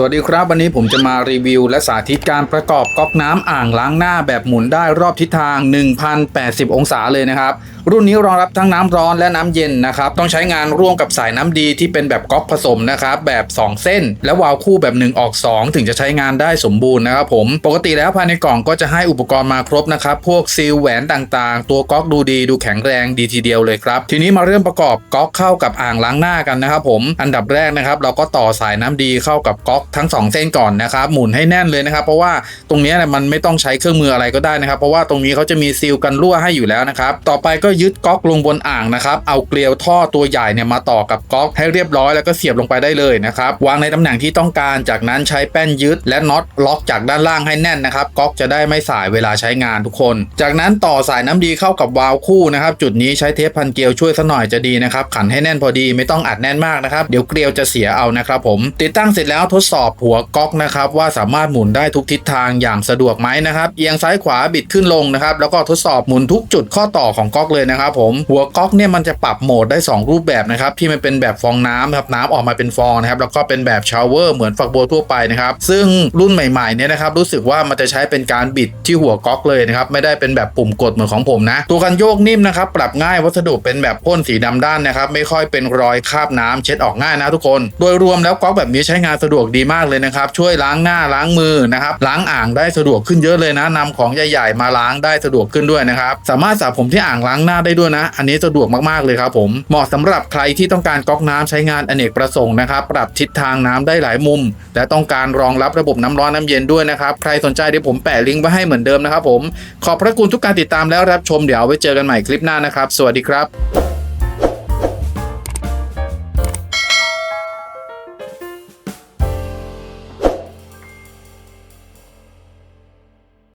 สวัสดีครับ วันนี้ผมจะมารีวิว และสาธิตการประกอบก๊อกน้ำอ่างล้างหน้าแบบหมุนได้รอบทิศทาง 1080 องศาเลยนะครับ รุ่นนี้รองรับทั้งน้ำร้อนและน้ำเย็นนะครับ ต้องใช้งานร่วมกับสายน้ำดีที่เป็นแบบก๊อกผสมนะครับ แบบ 2 เส้น และวาล์วคู่แบบ 1 ออก 2 ถึงจะใช้งานได้สมบูรณ์นะครับผมปกติแล้วภายในกล่องก็จะให้อุปกรณ์มาครบนะครับพวกซีลแหวนต่างๆ ตัวก๊อกดูดีดูแข็งแรงดีทีเดียวเลยครับทีนี้มาเริ่มประกอบก๊อกเข้ากับอ่างล้างหน้ากันนะครับผมอันดับแรกนะครับเราก็ต่อสายน้ำดีเข้ากับก๊อกทั้ง 2 เส้นก่อนนะครับ หมุนให้แน่นเลยนะครับ เพราะว่าตรงนี้เนี่ยมันไม่ต้องใช้เครื่องมืออะไรก็ได้นะครับ เพราะว่าตรงนี้เขาจะมีซีลกันรั่วให้อยู่แล้วนะครับ ต่อไปก็ยึดก๊อกลงบนอ่างนะครับ เอาเกลียวท่อตัวใหญ่เนี่ยมาต่อกับก๊อกให้เรียบร้อยแล้วก็เสียบลงไปได้เลยนะครับ วางในตำแหน่งที่ต้องการ จากนั้นใช้แป้นยึดและน็อตล็อกจากด้านล่างให้แน่นนะครับ ก๊อกจะได้ไม่สายเวลาใช้งานทุกคน จากนั้นต่อสายน้ำดีเข้ากับวาล์วคู่นะครับ จุดนี้ใช้เทปพันเกลียวช่วยสักหน่อยจะดีนะครับ ขันให้แน่นพอดีไม่ต้องอัดแน่นมากนะครับ เดี๋ยวเกลียวจะเสียเอานะครับผม ติดตั้งเสร็จแล้วทดสอบอบหัวก๊อกนะครับว่าสามารถหมุนได้ทุกทิศทางอย่างสะดวกไหมนะครับเอียงซ้ายขวาบิดขึ้นลงนะครับแล้วก็ทดสอบหมุนทุกจุดข้อต่อของก๊อกเลยนะครับผมหัวก๊อกเนี่ยมันจะปรับโหมดได้ 2 รูปแบบนะครับที่มันเป็นแบบฟองน้ำครับน้ำออกมาเป็นฟองนะครับแล้วก็เป็นแบบชาวเวอร์เหมือนฝักบัวทั่วไปนะครับซึ่งรุ่นใหม่ๆเนี่ยนะครับรู้สึกว่ามันจะใช้เป็นการบิดที่หัวก๊อกเลยนะครับไม่ได้เป็นแบบปุ่มกดเหมือนของผมนะตัวกันโยกนิ่มนะครับปรับง่ายวัสดุเป็นแบบพ่นสีดำด้านนะครับไม่ค่อยเป็นรอยคราบน้ำเช็ดออกง่ายนะทุกคน โดยรวมแล้วก๊อกแบบนี้ใช้งานสะดวกดีมากเลยนะครับ ช่วยล้างหน้าล้างมือนะครับล้างอ่างได้สะดวกขึ้นเยอะเลยนะนำของใหญ่ๆมาล้างได้สะดวกขึ้นด้วยนะครับสามารถสระผมที่อ่างล้างหน้าได้ด้วยนะ อันนี้สะดวกมากๆเลยครับผมเหมาะสำหรับใครที่ต้องการก๊อกน้ำใช้งานอเนกประสงค์นะครับปรับทิศทางน้ำได้หลายมุม และต้องการรองรับระบบน้ำร้อนน้ำเย็นด้วยนะครับใครสนใจเดี๋ยวผมแปะลิงก์ไว้ให้เหมือนเดิมนะครับผมขอบพระคุณทุกการติดตามแล้วรับชมเดี๋ยวไว้เจอกันใหม่คลิปหน้านะครับ สวัสดีครับ